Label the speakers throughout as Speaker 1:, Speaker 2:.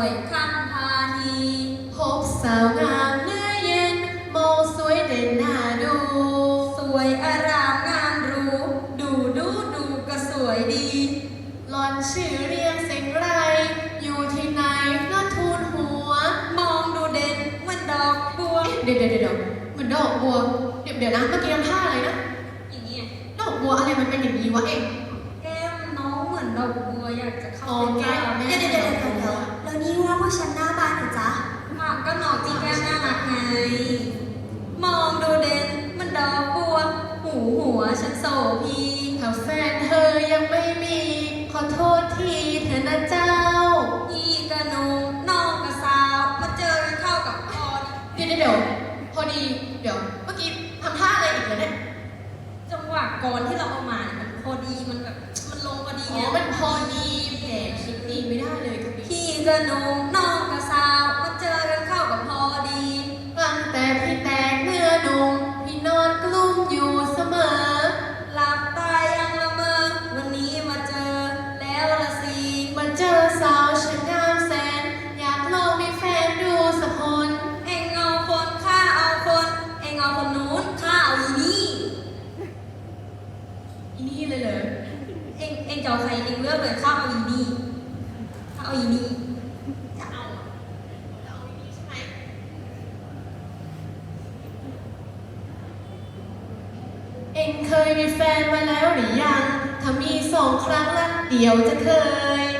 Speaker 1: อยคำพานีพบสาวงามเนื้
Speaker 2: อเย็
Speaker 1: น โมสวยเด่นหน้าดู สวยอา
Speaker 2: รามงามรู้ ดูดูดูก็สวยดีหล
Speaker 1: อนชื่อ
Speaker 3: เรียงเสียงไร อยู่ที่ไหนก็ทูลหัว
Speaker 2: มองดูเด่นเหมันดอกบัว
Speaker 1: เดี๋ยวเดี๋ยวเดี๋
Speaker 2: ยวมันดอกบัว
Speaker 1: เดี๋ยวเดี๋ยวนะเมื่อกี้ทำท่าอะไรนะ
Speaker 2: อย่างนี้ยดอ
Speaker 1: กบั
Speaker 2: วอะไรมันเป็
Speaker 1: นอย่า
Speaker 2: งนี้วะ
Speaker 1: เองแก้มน้
Speaker 2: องเหมือนดอกบัวอ
Speaker 1: ยา
Speaker 2: กจะเข้าไปใกล้ม่เดี๋ยวเดี๋ยว ฉันหน้าบ้าน
Speaker 1: เหรอจ๊ะหมอก็นองจี
Speaker 2: แก้วน่า
Speaker 1: รักไง มองดู
Speaker 2: เด่น
Speaker 1: มันดอกบัว หูหัว
Speaker 2: ฉัน
Speaker 1: โสพีแถวแฟนเธอยังไม่มี ขอโทษทีเถอะนะจ๊ะ ಈಗ no no มีแฟนมาแล้วหรือยัง ถ้ามีสองครั้งละเดี๋ยวจะเคย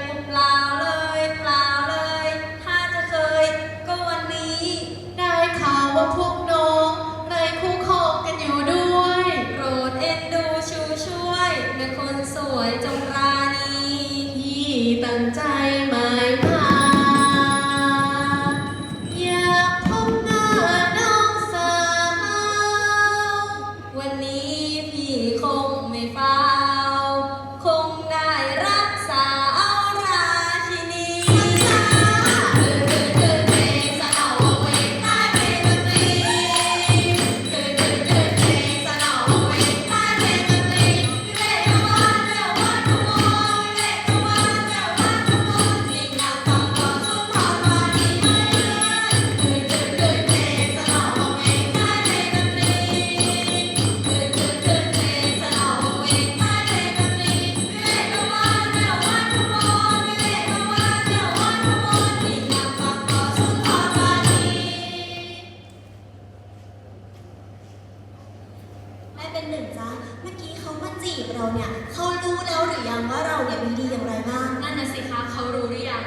Speaker 3: เ็นหนึ่งจ้าเมื่อกี้เขามาจีบเราเนี่ยเขารู้แล้วหรือยังว่าเราเนี่ยมีดีอย่างไรบ้าง
Speaker 2: นั่นน่ะสิคะเขารู้หรือยัง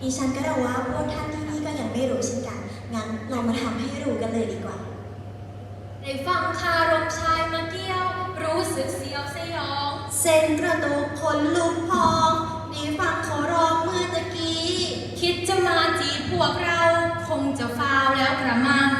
Speaker 3: ดิฉันก็เดาว่าพวกท่านที่นี่ก็ยังไม่รู้เช่นกัน งั้นเรามาทำให้รู้กันเลยดีกว่า
Speaker 2: ได้ฟังคารมชายมาเกี้ยว รู้สึกเสียวสยอง
Speaker 3: เส้นกระดูกขนลุกพองได้ฟังเขาร้องเมื่อตะกี้
Speaker 2: คิดจะมาจีบพวกเรา คงจะฟาวแล้วกระมัง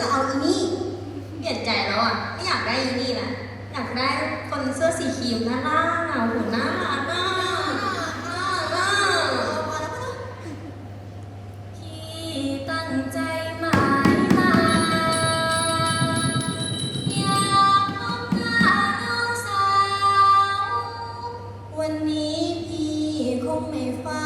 Speaker 2: จะเอาอีนี่เป
Speaker 3: ลี่ยนใจแล้วอะไม่
Speaker 2: อยากได้อีนี่ละอยากได้คนเสื้
Speaker 3: อสีครีมน่ารักอะ
Speaker 2: หุ่นน่ารักอ่น่า
Speaker 1: รักที่ตั้งใจมา
Speaker 2: วันนี้พี่คงไม่ฟัง